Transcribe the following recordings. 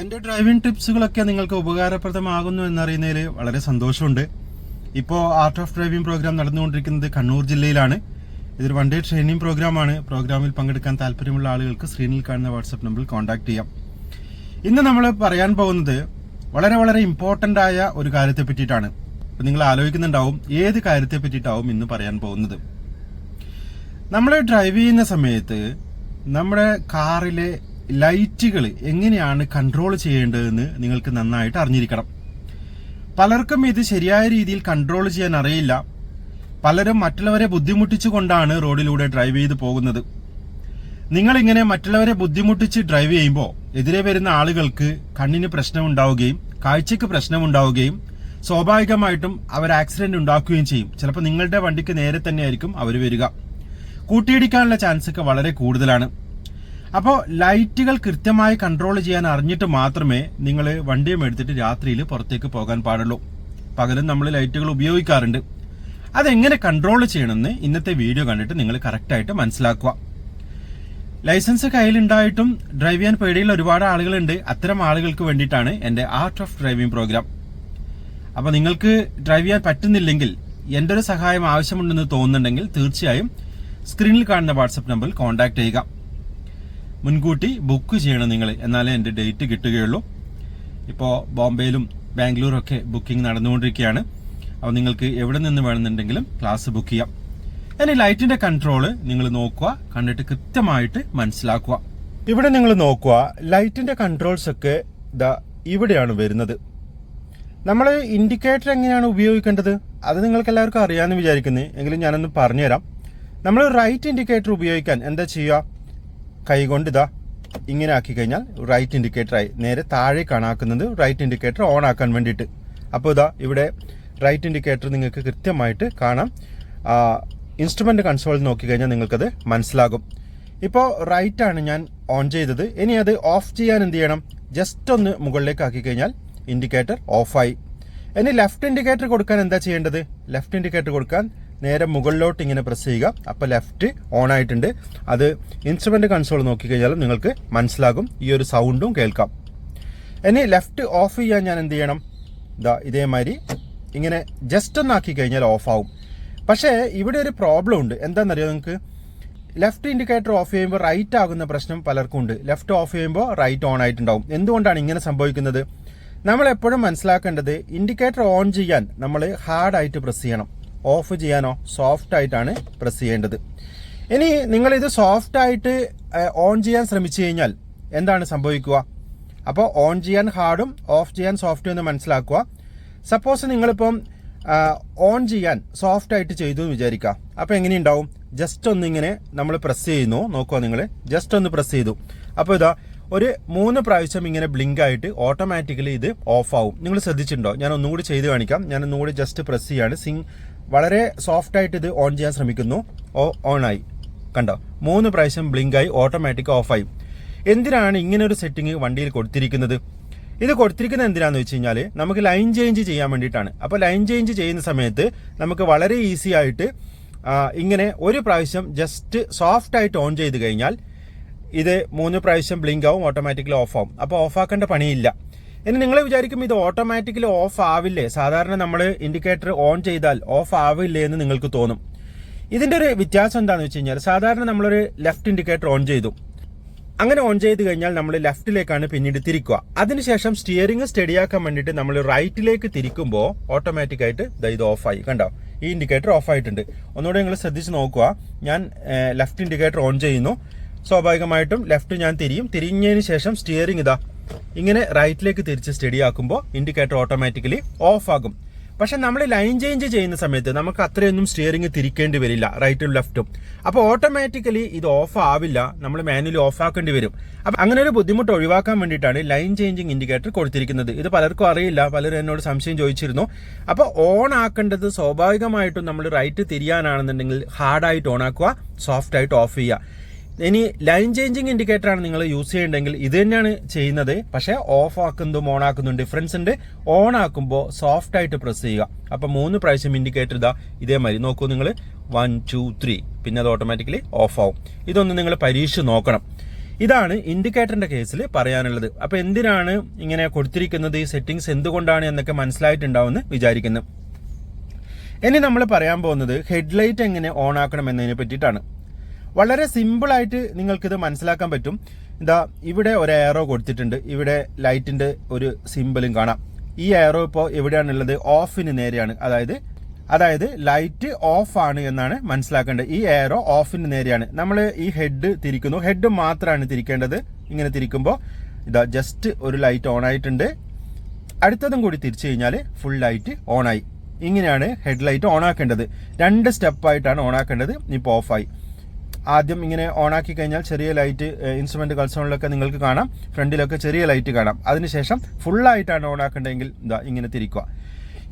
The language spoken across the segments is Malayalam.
എന്റെ ഡ്രൈവിംഗ് ടിപ്സുകളൊക്കെ നിങ്ങൾക്ക് ഉപകാരപ്രദമാകുന്നു എന്നറിയുന്നതിൽ വളരെ സന്തോഷമുണ്ട്. ഇപ്പോൾ ആർട്ട് ഓഫ് ഡ്രൈവിംഗ് പ്രോഗ്രാം നടന്നുകൊണ്ടിരിക്കുന്നത് കണ്ണൂർ ജില്ലയിലാണ്. ഇതൊരു വൺ ഡേ ട്രെയിനിങ് പ്രോഗ്രാമാണ് പ്രോഗ്രാമിൽ പങ്കെടുക്കാൻ താല്പര്യമുള്ള ആളുകൾക്ക് സ്ക്രീനിൽ കാണുന്ന വാട്സപ്പ് നമ്പറിൽ കോൺടാക്ട് ചെയ്യാം. ഇന്ന് നമ്മൾ പറയാൻ പോകുന്നത് വളരെ വളരെ ഇമ്പോർട്ടന്റ് ആയ ഒരു കാര്യത്തെ പറ്റിയിട്ടാണ്. അപ്പം നിങ്ങൾ ആലോചിക്കുന്നുണ്ടാവും ഏത് കാര്യത്തെ പറ്റിയിട്ടാവും ഇന്ന് പറയാൻ പോകുന്നത്. നമ്മൾ ഡ്രൈവ് ചെയ്യുന്ന സമയത്ത് നമ്മുടെ കാറിലെ ലൈറ്റുകൾ എങ്ങനെയാണ് കൺട്രോൾ ചെയ്യേണ്ടതെന്ന് നിങ്ങൾക്ക് നന്നായിട്ട് അറിഞ്ഞിരിക്കണം. പലർക്കും ഇത് ശരിയായ രീതിയിൽ കൺട്രോൾ ചെയ്യാൻ അറിയില്ല. പലരും മറ്റുള്ളവരെ ബുദ്ധിമുട്ടിച്ചുകൊണ്ടാണ് റോഡിലൂടെ ഡ്രൈവ് ചെയ്ത് പോകുന്നത്. നിങ്ങൾ ഇങ്ങനെ മറ്റുള്ളവരെ ബുദ്ധിമുട്ടിച്ച് ഡ്രൈവ് ചെയ്യുമ്പോൾ എതിരെ വരുന്ന ആളുകൾക്ക് കണ്ണിന് പ്രശ്നമുണ്ടാവുകയും കാഴ്ചയ്ക്ക് പ്രശ്നമുണ്ടാവുകയും സ്വാഭാവികമായിട്ടും അവർ ആക്സിഡന്റ് ഉണ്ടാക്കുകയും ചെയ്യും. ചിലപ്പോൾ നിങ്ങളുടെ വണ്ടിക്ക് നേരെ തന്നെയായിരിക്കും അവർ വരിക. കൂട്ടിയിടിക്കാനുള്ള ചാൻസ് ഒക്കെ വളരെ കൂടുതലാണ്. അപ്പോൾ ലൈറ്റുകൾ കൃത്യമായി കൺട്രോൾ ചെയ്യാൻ അറിഞ്ഞിട്ട് മാത്രമേ നിങ്ങൾ വണ്ടിയും എടുത്തിട്ട് രാത്രിയിൽ പുറത്തേക്ക് പോകാൻ പാടുള്ളൂ. പകലും നമ്മൾ ലൈറ്റുകൾ ഉപയോഗിക്കാറുണ്ട്. അതെങ്ങനെ കൺട്രോൾ ചെയ്യണമെന്ന് ഇന്നത്തെ വീഡിയോ കണ്ടിട്ട് നിങ്ങൾ കറക്റ്റായിട്ട് മനസ്സിലാക്കുക. ലൈസൻസ് കയ്യിലുണ്ടായിട്ടും ഡ്രൈവ് ചെയ്യാൻ പേടിയുള്ള ഒരുപാട് ആളുകളുണ്ട്. അത്തരം ആളുകൾക്ക് വേണ്ടിയിട്ടാണ് എന്റെ ആർട്ട് ഓഫ് ഡ്രൈവിംഗ് പ്രോഗ്രാം അപ്പോൾ നിങ്ങൾക്ക് ഡ്രൈവ് ചെയ്യാൻ പറ്റുന്നില്ലെങ്കിൽ എന്റെ ഒരു സഹായം ആവശ്യമുണ്ടെന്ന് തോന്നുന്നുണ്ടെങ്കിൽ തീർച്ചയായും സ്ക്രീനിൽ കാണുന്ന വാട്സപ്പ് നമ്പറിൽ കോൺടാക്ട് ചെയ്യുക. മുൻകൂട്ടി ബുക്ക് ചെയ്യണം നിങ്ങൾ എന്നാലേ എന്റെ ഡേറ്റ് കിട്ടുകയുള്ളൂ. ഇപ്പോൾ ബോംബെയിലും ബാംഗ്ലൂരും ഒക്കെ ബുക്കിംഗ് നടന്നുകൊണ്ടിരിക്കുകയാണ്. അപ്പോൾ നിങ്ങൾക്ക് എവിടെ നിന്ന് വേണമെന്നുണ്ടെങ്കിലും ക്ലാസ് ബുക്ക് ചെയ്യാം. ഇനി ലൈറ്റിന്റെ കൺട്രോൾ നിങ്ങൾ നോക്കുക കണ്ടിട്ട് കൃത്യമായിട്ട് മനസ്സിലാക്കുക. ഇവിടെ നിങ്ങൾ നോക്കുക ലൈറ്റിന്റെ കൺട്രോൾസ് ഒക്കെ ഇതാ ഇവിടെയാണ് വരുന്നത്. നമ്മൾ ഇൻഡിക്കേറ്റർ എങ്ങനെയാണ് ഉപയോഗിക്കേണ്ടത്? അത് നിങ്ങൾക്ക് എല്ലാവർക്കും അറിയാമെന്ന് വിചാരിക്കുന്നത് എങ്കിലും ഞാനൊന്ന് പറഞ്ഞുതരാം. നമ്മൾ റൈറ്റ് ഇൻഡിക്കേറ്റർ ഉപയോഗിക്കാൻ എന്താ ചെയ്യുക? കൈകൊണ്ട് ഇതാ ഇങ്ങനെ ആക്കി കഴിഞ്ഞാൽ റൈറ്റ് ഇൻഡിക്കേറ്റർ ആയി. നേരെ താഴെ കാണാക്കുന്നത് റൈറ്റ് ഇൻഡിക്കേറ്റർ ഓൺ ആക്കാൻ വേണ്ടിയിട്ട്. അപ്പോൾ ഇതാ ഇവിടെ റൈറ്റ് ഇൻഡിക്കേറ്റർ നിങ്ങൾക്ക് കൃത്യമായിട്ട് കാണാം. ഇൻസ്ട്രുമെന്റ് കൺസോൾ നോക്കിക്കഴിഞ്ഞാൽ നിങ്ങൾക്കത് മനസ്സിലാകും. ഇപ്പോൾ റൈറ്റ് ആണ് ഞാൻ ഓൺ ചെയ്തത്. ഇനി അത് ഓഫ് ചെയ്യാൻ എന്ത് ചെയ്യണം? ജസ്റ്റ് ഒന്ന് മുകളിലേക്ക് ആക്കി കഴിഞ്ഞാൽ ഇൻഡിക്കേറ്റർ ഓഫായി ഇനി ലെഫ്റ്റ് ഇൻഡിക്കേറ്റർ കൊടുക്കാൻ എന്താ ചെയ്യേണ്ടത്? ലെഫ്റ്റ് ഇൻഡിക്കേറ്റർ കൊടുക്കാൻ നേരെ മുകളിലോട്ട് ഇങ്ങനെ പ്രസ് ചെയ്യുക. അപ്പോൾ ലെഫ്റ്റ് ഓൺ ആയിട്ടുണ്ട്. അത് ഇൻസ്ട്രുമെന്റ് കൺസോൾ നോക്കിക്കഴിഞ്ഞാൽ നിങ്ങൾക്ക് മനസ്സിലാകും. ഈ ഒരു സൗണ്ടും കേൾക്കാം. ഇനി ലെഫ്റ്റ് ഓഫ് ചെയ്യാൻ ഞാൻ എന്ത് ചെയ്യണം? ഇതാ ഇതേമാതിരി ഇങ്ങനെ ജസ്റ്റ് ഒന്ന് ആക്കി കഴിഞ്ഞാൽ ഓഫ് ആവും. പക്ഷേ ഇവിടെ ഒരു പ്രോബ്ലം ഉണ്ട്. എന്താണെന്നറിയോ നിങ്ങൾക്ക്? ലെഫ്റ്റ് ഇൻഡിക്കേറ്റർ ഓഫ് ചെയ്യുമ്പോൾ റൈറ്റ് ആകുന്ന പ്രശ്നം പലർക്കും ഉണ്ട്. ലെഫ്റ്റ് ഓഫ് ചെയ്യുമ്പോൾ റൈറ്റ് ഓൺ ആയിട്ടുണ്ടാവും. എന്തുകൊണ്ടാണ് ഇങ്ങനെ സംഭവിക്കുന്നത്? നമ്മൾ എപ്പോഴും മനസ്സിലാക്കേണ്ടത് ഇൻഡിക്കേറ്റർ ഓൺ ചെയ്യാൻ നമ്മൾ ഹാർഡായിട്ട് പ്രസ് ചെയ്യണം. ഓഫ് ചെയ്യാനോ സോഫ്റ്റ് ആയിട്ടാണ് പ്രസ് ചെയ്യേണ്ടത്. ഇനി നിങ്ങൾ ഇത് സോഫ്റ്റ് ആയിട്ട് ഓൺ ചെയ്യാൻ ശ്രമിച്ചു കഴിഞ്ഞാൽ എന്താണ് സംഭവിക്കുക? അപ്പോൾ ഓൺ ചെയ്യാൻ ഹാർഡും ഓഫ് ചെയ്യാൻ സോഫ്റ്റും എന്ന് മനസ്സിലാക്കുക. സപ്പോസ് നിങ്ങളിപ്പം ഓൺ ചെയ്യാൻ സോഫ്റ്റ് ആയിട്ട് ചെയ്തു എന്ന് വിചാരിക്കുക. അപ്പോൾ എങ്ങനെയുണ്ടാവും? ജസ്റ്റ് ഒന്നിങ്ങനെ നമ്മൾ പ്രസ് ചെയ്യുന്നു. നോക്കുക നിങ്ങൾ ജസ്റ്റ് ഒന്ന് പ്രസ് ചെയ്തു. അപ്പോൾ ഇതാ ഒരു മൂന്ന് പ്രാവശ്യം ഇങ്ങനെ ബ്ലിങ്ക് ആയിട്ട് ഓട്ടോമാറ്റിക്കലി ഇത് ഓഫ് ആവും. നിങ്ങൾ ശ്രദ്ധിച്ചിട്ടുണ്ടോ? ഞാൻ ഒന്നുകൂടി ചെയ്ത് കാണിക്കാം. ഞാൻ ഒന്നുകൂടി ജസ്റ്റ് പ്രസ് ചെയ്യാണ് സിങ് വളരെ സോഫ്റ്റ് ആയിട്ട് ഇത് ഓൺ ചെയ്യാൻ ശ്രമിക്കുന്നു. ഓ ഓൺ ആയി. കണ്ടോ? മൂന്ന് പ്രാവശ്യം ബ്ലിങ്ക് ആയി ഓട്ടോമാറ്റിക് ഓഫായി എന്തിനാണ് ഇങ്ങനെ ഒരു സെറ്റിംഗ് വണ്ടിയിൽ കൊടുത്തിരിക്കുന്നത്? ഇത് കൊടുത്തിരിക്കുന്നത് എന്തിനാന്ന് വെച്ച് കഴിഞ്ഞാൽ നമുക്ക് ലൈൻ ചേഞ്ച് ചെയ്യാൻ വേണ്ടിയിട്ടാണ്. അപ്പോൾ ലൈൻ ചേഞ്ച് ചെയ്യുന്ന സമയത്ത് നമുക്ക് വളരെ ഈസി ആയിട്ട് ഇങ്ങനെ ഒരു പ്രാവശ്യം ജസ്റ്റ് സോഫ്റ്റ് ആയിട്ട് ഓൺ ചെയ്ത് കഴിഞ്ഞാൽ ഇത് മൂന്ന് പ്രാവശ്യം ബ്ലിങ്ക് ആവും ഓട്ടോമാറ്റിക്കലി ഓഫ് ആവും. അപ്പോൾ ഓഫാക്കേണ്ട പണിയില്ല. ഇനി നിങ്ങൾ വിചാരിക്കും ഇത് ഓട്ടോമാറ്റിക്കലി ഓഫ് ആവില്ലേ? സാധാരണ നമ്മൾ ഇൻഡിക്കേറ്റർ ഓൺ ചെയ്താൽ ഓഫ് ആവില്ലേ എന്ന് നിങ്ങൾക്ക് തോന്നും. ഇതിന്റെ ഒരു വ്യത്യാസം എന്താണെന്ന് വെച്ച് കഴിഞ്ഞാൽ സാധാരണ നമ്മളൊരു ലെഫ്റ്റ് ഇൻഡിക്കേറ്റർ ഓൺ ചെയ്തു. അങ്ങനെ ഓൺ ചെയ്ത് കഴിഞ്ഞാൽ നമ്മൾ ലെഫ്റ്റിലേക്കാണ് പിന്നീട് തിരിക്കുക. അതിനുശേഷം സ്റ്റിയറിംഗ് സ്റ്റഡിയാക്കാൻ വേണ്ടിയിട്ട് നമ്മൾ റൈറ്റിലേക്ക് തിരിക്കുമ്പോൾ ഓട്ടോമാറ്റിക് ആയിട്ട് ദാ ഇത് ഓഫായി കണ്ടോ? ഈ ഇൻഡിക്കേറ്റർ ഓഫ് ആയിട്ടുണ്ട്. ഒന്നുകൂടെ നിങ്ങൾ ശ്രദ്ധിച്ച് നോക്കുക. ഞാൻ ലെഫ്റ്റ് ഇൻഡിക്കേറ്റർ ഓൺ ചെയ്യുന്നു. സ്വാഭാവികമായിട്ടും ലെഫ്റ്റ് ഞാൻ തിരിയും. തിരിഞ്ഞതിന് ശേഷം സ്റ്റിയറിംഗ് ഇതാ ഇങ്ങനെ റൈറ്റിലേക്ക് തിരിച്ച് സ്റ്റഡി ആക്കുമ്പോൾ ഇൻഡിക്കേറ്റർ ഓട്ടോമാറ്റിക്കലി ഓഫ് ആകും. പക്ഷെ നമ്മൾ ലൈൻ ചേഞ്ച് ചെയ്യുന്ന സമയത്ത് നമുക്ക് അത്രയൊന്നും സ്റ്റിയറിംഗ് തിരിക്കേണ്ടി വരില്ല റൈറ്റും ലെഫ്റ്റും അപ്പോൾ ഓട്ടോമാറ്റിക്കലി ഇത് ഓഫ് ആവില്ല നമ്മൾ മാനുവലി ഓഫ് ആക്കേണ്ടി വരും. അപ്പം അങ്ങനെ ഒരു ബുദ്ധിമുട്ട് ഒഴിവാക്കാൻ വേണ്ടിയിട്ടാണ് ലൈൻ ചേഞ്ചിങ് ഇൻഡിക്കേറ്റർ കൊടുത്തിരിക്കുന്നത്. ഇത് പലർക്കും അറിയില്ല പലരും എന്നോട് സംശയം ചോദിച്ചിരുന്നു. അപ്പോൾ ഓൺ ആക്കേണ്ടത് സ്വാഭാവികമായിട്ടും നമ്മൾ റൈറ്റ് തിരിയാനാണെന്നുണ്ടെങ്കിൽ ഹാർഡായിട്ട് ഓൺ ആക്കുക സോഫ്റ്റ് ആയിട്ട് ഓഫ് ചെയ്യുക. ഇനി ലൈൻ ചേഞ്ചിങ് ഇൻഡിക്കേറ്റർ ആണ് നിങ്ങൾ യൂസ് ചെയ്യേണ്ടെങ്കിൽ ഇത് തന്നെയാണ് ചെയ്യുന്നത്. പക്ഷേ ഓഫ് ആക്കുന്നതും ഓൺ ആക്കുന്നതും ഡിഫറൻസ് ഉണ്ട്. ഓൺ ആക്കുമ്പോൾ സോഫ്റ്റ് ആയിട്ട് പ്രസ് ചെയ്യുക. അപ്പൊ മൂന്ന് പ്രാവശ്യം ഇൻഡിക്കേറ്റർ ഇതാ ഇതേമാതിരി. നോക്കൂ നിങ്ങൾ വൺ ടു ത്രീ പിന്നെ അത് ഓട്ടോമാറ്റിക്കലി ഓഫ് ആവും. ഇതൊന്ന് നിങ്ങൾ പരീക്ഷിച്ച് നോക്കണം. ഇതാണ് ഇൻഡിക്കേറ്ററിന്റെ കേസിൽ പറയാനുള്ളത്. അപ്പൊ എന്തിനാണ് ഇങ്ങനെ കൊടുത്തിരിക്കുന്നത്? ഈ സെറ്റിംഗ്സ് എന്തുകൊണ്ടാണ് എന്നൊക്കെ മനസ്സിലായിട്ടുണ്ടാവുമെന്ന് വിചാരിക്കുന്നു. ഇനി നമ്മൾ പറയാൻ പോകുന്നത് ഹെഡ്ലൈറ്റ് എങ്ങനെ ഓൺ ആക്കണം എന്നതിനെ പറ്റിയിട്ടാണ്. വളരെ സിമ്പിളായിട്ട് നിങ്ങൾക്കിത് മനസ്സിലാക്കാൻ പറ്റും. ഇതാ ഇവിടെ ഒരു എയറോ കൊടുത്തിട്ടുണ്ട്. ഇവിടെ ലൈറ്റിന്റെ ഒരു സിമ്പിളും കാണാം. ഈ എയറോ ഇപ്പോൾ എവിടെയാണുള്ളത്? ഓഫിന് നേരെയാണ്. അതായത് അതായത് ലൈറ്റ് ഓഫ് ആണ് എന്നാണ് മനസ്സിലാക്കേണ്ടത്. ഈ എയറോ ഓഫിന് നേരെയാണ്. നമ്മൾ ഈ ഹെഡ് തിരിക്കുന്നു. ഹെഡ് മാത്രമാണ് തിരിക്കേണ്ടത്. ഇങ്ങനെ തിരിക്കുമ്പോൾ ഇതാ ജസ്റ്റ് ഒരു ലൈറ്റ് ഓൺ ആയിട്ടുണ്ട്. അടുത്തതും കൂടി തിരിച്ചു കഴിഞ്ഞാൽ ഫുൾ ലൈറ്റ് ഓൺ ആയി. ഇങ്ങനെയാണ് ഹെഡ് ലൈറ്റ് ഓൺ ആക്കേണ്ടത്. രണ്ട് സ്റ്റെപ്പായിട്ടാണ് ഓൺ ആക്കേണ്ടത്. ഇപ്പോൾ ഓഫായി ആദ്യം ഇങ്ങനെ ഓൺ ആക്കി കഴിഞ്ഞാൽ ചെറിയ ലൈറ്റ് ഇൻസ്ട്രുമെന്റ് കൺസോണിലൊക്കെ നിങ്ങൾക്ക് കാണാം. ഫ്രണ്ടിലൊക്കെ ചെറിയ ലൈറ്റ് കാണാം. അതിനുശേഷം ഓൺ ആക്കേണ്ടതെങ്കിൽ ഇതാ ഇങ്ങനെ തിരിക്കുക.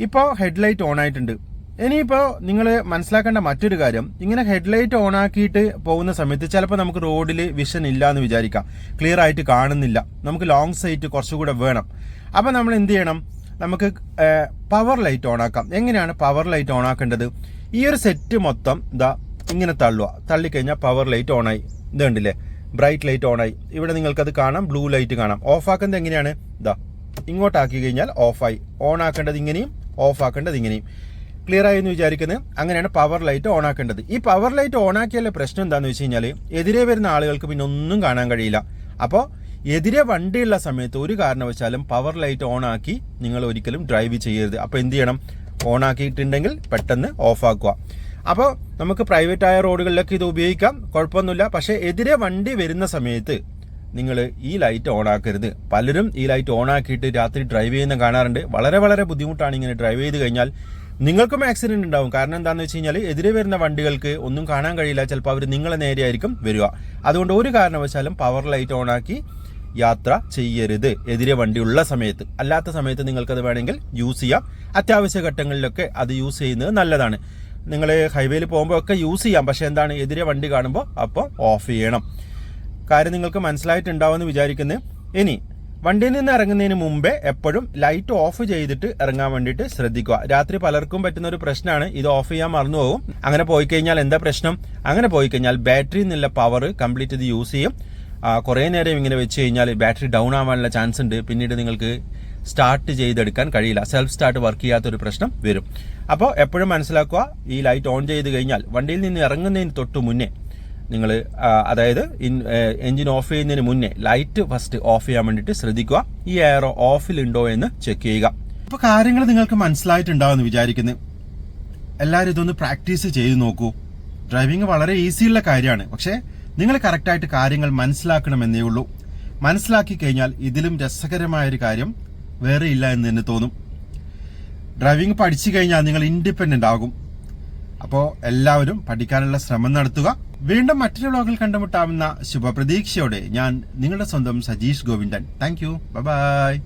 ഇപ്പോൾ ഹെഡ് ലൈറ്റ് ഓൺ ആയിട്ടുണ്ട് ഇനിയിപ്പോൾ നിങ്ങൾ മനസ്സിലാക്കേണ്ട മറ്റൊരു കാര്യം. ഇങ്ങനെ ഹെഡ്ലൈറ്റ് ഓൺ ആക്കിയിട്ട് പോകുന്ന സമയത്ത് ചിലപ്പോൾ നമുക്ക് റോഡിൽ വിഷൻ ഇല്ല എന്ന് വിചാരിക്കാം. ക്ലിയർ ആയിട്ട് കാണുന്നില്ല. നമുക്ക് ലോങ് സൈറ്റ് കുറച്ചുകൂടെ വേണം. അപ്പോൾ നമ്മൾ എന്ത് ചെയ്യണം? നമുക്ക് പവർ ലൈറ്റ് ഓൺ ആക്കാം എങ്ങനെയാണ് പവർ ലൈറ്റ് ഓൺ ആക്കേണ്ടത് ഈ ഒരു സെറ്റ് മൊത്തം ഇതാ ഇങ്ങനെ തള്ളുക. തള്ളിക്കഴിഞ്ഞാൽ പവർ ലൈറ്റ് ഓൺ ആയി. ഇത് കണ്ടില്ലേ? ബ്രൈറ്റ് ലൈറ്റ് ഓൺ ആയി. ഇവിടെ നിങ്ങൾക്കത് കാണാം. ബ്ലൂ ലൈറ്റ് കാണാം. ഓഫ് ആക്കുന്നത് എങ്ങനെയാണ്? ഇതാ ഇങ്ങോട്ടാക്കി കഴിഞ്ഞാൽ ഓഫായി ഓൺ ആക്കേണ്ടത് ഇങ്ങനെയും ഓഫ് ആക്കേണ്ടത് ഇങ്ങനെയും. ക്ലിയർ ആയി എന്ന് വിചാരിക്കുന്നത്? അങ്ങനെയാണ് പവർ ലൈറ്റ് ഓൺ ആക്കേണ്ടത്. ഈ പവർ ലൈറ്റ് ഓൺ ആക്കിയാലെ പ്രശ്നം എന്താണെന്ന് വെച്ച് കഴിഞ്ഞാൽ എതിരെ വരുന്ന ആളുകൾക്ക് പിന്നെ ഒന്നും കാണാൻ കഴിയില്ല. അപ്പോൾ എതിരെ വണ്ടിയുള്ള സമയത്ത് ഒരു കാരണവശാലും പവർ ലൈറ്റ് ഓൺ ആക്കി നിങ്ങൾ ഒരിക്കലും ഡ്രൈവ് ചെയ്യരുത്. അപ്പോൾ എന്ത് ചെയ്യണം? ഓൺ ആക്കിയിട്ടുണ്ടെങ്കിൽ പെട്ടെന്ന് ഓഫ് ആക്കുക. അപ്പോൾ നമുക്ക് പ്രൈവറ്റ് ആയ റോഡുകളിലൊക്കെ ഇത് ഉപയോഗിക്കാം. കുഴപ്പമൊന്നുമില്ല. പക്ഷേ എതിരെ വണ്ടി വരുന്ന സമയത്ത് നിങ്ങൾ ഈ ലൈറ്റ് ഓൺ ആക്കരുത്. പലരും ഈ ലൈറ്റ് ഓൺ ആക്കിയിട്ട് രാത്രി ഡ്രൈവ് ചെയ്യുന്ന കാണാറുണ്ട്. വളരെ വളരെ ബുദ്ധിമുട്ടാണ് ഇങ്ങനെ ഡ്രൈവ് ചെയ്ത് കഴിഞ്ഞാൽ നിങ്ങൾക്കും ആക്സിഡന്റ് ഉണ്ടാവും. കാരണം എന്താണെന്ന് വെച്ച് കഴിഞ്ഞാൽ എതിരെ വരുന്ന വണ്ടികൾക്ക് ഒന്നും കാണാൻ കഴിയില്ല. ചിലപ്പോൾ അവർ നിങ്ങളെ നേരെയായിരിക്കും വരിക. അതുകൊണ്ട് ഒരു കാരണവശാലും പവർ ലൈറ്റ് ഓൺ ആക്കി യാത്ര ചെയ്യരുത്. എതിരെ വണ്ടി ഉള്ള സമയത്ത്. അല്ലാത്ത സമയത്ത് നിങ്ങൾക്കത് വേണമെങ്കിൽ യൂസ് ചെയ്യാം. അത്യാവശ്യ ഘട്ടങ്ങളിലൊക്കെ അത് യൂസ് ചെയ്യുന്നത് നല്ലതാണ്. നിങ്ങൾ ഹൈവേയിൽ പോകുമ്പോൾ ഒക്കെ യൂസ് ചെയ്യാം. പക്ഷേ എന്താണ്? എതിരെ വണ്ടി കാണുമ്പോൾ അപ്പോൾ ഓഫ് ചെയ്യണം. കാര്യം നിങ്ങൾക്ക് മനസ്സിലായിട്ടുണ്ടാവുമെന്ന് വിചാരിക്കുന്നു. ഇനി വണ്ടിയിൽ നിന്ന് ഇറങ്ങുന്നതിന് മുമ്പേ എപ്പോഴും ലൈറ്റ് ഓഫ് ചെയ്തിട്ട് ഇറങ്ങാൻ വേണ്ടിയിട്ട് ശ്രദ്ധിക്കുക. രാത്രി പലർക്കും പറ്റുന്ന ഒരു പ്രശ്നമാണ്. ഇത് ഓഫ് ചെയ്യാൻ മറന്നു പോകും. അങ്ങനെ പോയി കഴിഞ്ഞാൽ എന്താ പ്രശ്നം? അങ്ങനെ പോയി കഴിഞ്ഞാൽ ബാറ്ററി നിന്നുള്ള പവർ കംപ്ലീറ്റ് ഇത് യൂസ് ചെയ്യും. കുറേ നേരം ഇങ്ങനെ വെച്ച് കഴിഞ്ഞാൽ ബാറ്ററി ഡൗൺ ആവാനുള്ള ചാൻസ് ഉണ്ട്. പിന്നീട് നിങ്ങൾക്ക് സ്റ്റാർട്ട് ചെയ്തെടുക്കാൻ കഴിയില്ല. സെൽഫ് സ്റ്റാർട്ട് വർക്ക് ചെയ്യാത്തൊരു പ്രശ്നം വരും. അപ്പോൾ എപ്പോഴും മനസ്സിലാക്കുക ഈ ലൈറ്റ് ഓൺ ചെയ്ത് കഴിഞ്ഞാൽ വണ്ടിയിൽ നിന്ന് ഇറങ്ങുന്നതിന് തൊട്ട് മുന്നേ നിങ്ങൾ അതായത് എഞ്ചിൻ ഓഫ് ചെയ്യുന്നതിന് മുന്നേ ലൈറ്റ് ഫസ്റ്റ് ഓഫ് ചെയ്യാൻ വേണ്ടിയിട്ട് ശ്രദ്ധിക്കുക. ഈ എയറോ ഓഫിലുണ്ടോ എന്ന് ചെക്ക് ചെയ്യുക. അപ്പോൾ കാര്യങ്ങൾ നിങ്ങൾക്ക് മനസ്സിലായിട്ടുണ്ടാവുമെന്ന് വിചാരിക്കുന്നു. എല്ലാവരും ഇതൊന്ന് പ്രാക്ടീസ് ചെയ്ത് നോക്കൂ. ഡ്രൈവിംഗ് വളരെ ഈസിയുള്ള കാര്യമാണ്. പക്ഷേ നിങ്ങൾ കറക്റ്റായിട്ട് കാര്യങ്ങൾ മനസ്സിലാക്കണമെന്നേ ഉള്ളൂ. മനസ്സിലാക്കി കഴിഞ്ഞാൽ ഇതിലും രസകരമായൊരു കാര്യം വേറെ ഇല്ല എന്ന് തന്നെ തോന്നും. ഡ്രൈവിംഗ് പഠിച്ചു കഴിഞ്ഞാൽ നിങ്ങൾ ഇൻഡിപെൻഡന്റ് ആകും. അപ്പോൾ എല്ലാവരും പഠിക്കാനുള്ള ശ്രമം നടത്തുക. വീണ്ടും മറ്റൊരു വ്ളോഗിൽ കണ്ടുമുട്ടാവുന്ന ശുഭപ്രതീക്ഷയോടെ ഞാൻ നിങ്ങളുടെ സ്വന്തം Sajeesh Govindan. Thank you bye